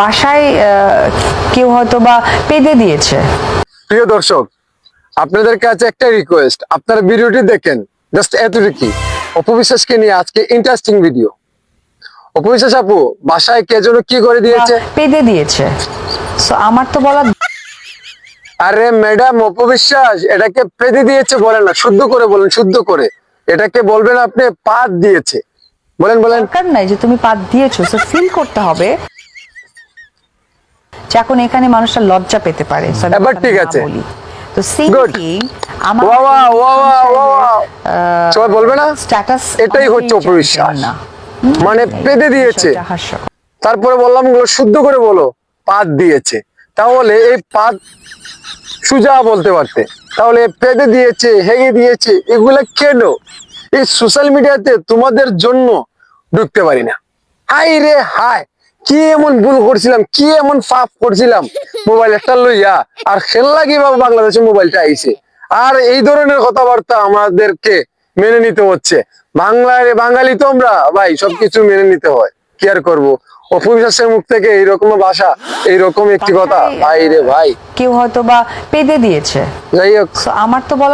বাসায় কেউ হয়তো বা পেদে দিয়েছে। প্রিয় দর্শক আপনাদের কাছে একটা রিকোয়েস্ট আপনারা ভিডিওটি দেখেন জাস্ট এতটুকুই। অপবিশ্বাসকে নিয়ে আজকে ইন্টারেস্টিং ভিডিও অপবিশ্বাস আপু বাসায় কে যেন কি করে দিয়েছে? পেদে দিয়েছে। So, আমার তো বলা আরে ম্যাডাম অপবিশ্বাস এটাকে পেদে দিয়েছে বলেন না শুদ্ধ করে বলেন শুদ্ধ করে। এটাকে বলবেন আপনি পাত দিয়েছে। বলেন বলেন। দরকার নাই যে তুমি পাত দিয়েছ সো ফিল করতে হবে। যে এখন এখানে মানুষটা লজ্জা পেতে পারে। এবার ঠিক আছে। তো সেম থিং আমার ওয়া ওয়া ওয়া। সবাই বলবে না? স্ট্যাটাস এটাই হচ্ছে অপবিশ্বাস। মানে পেদে দিয়েছে। তারপরে বললামগুলো শুদ্ধ করে বলো। পাত দিয়েছে। তাহলে এই পাত সুজা বলতে পারতে। তাহলে পেদে দিয়েছে হেগে দিয়েছে এগুলা কেন? এই সোশ্যাল মিডিয়াতে তোমাদের জন্য ঢুকতে পারি না। হাই রে হাই কি এমন ভুল করছিলাম কি এমন পাপ করছিলাম? মোবাইল একটা লইয়া আর খেললা কীভাবে বাংলাদেশে মোবাইলটা আইছে? আর এই ধরনের কথাবার্তা আমাদেরকে মেনে নিতে হচ্ছে। বাংলার বাঙালি তো আমরা ভাই সবকিছু মেনে নিতে হয়। কি আর করব? অপবিশ্বাসের মুখ থেকে এইরকম ভাষা এইরকম একটি কথা। ভাই রে ভাই। কেউ হয়তো বা পেদে দিয়েছে। যাই হোক। আমার তো বলা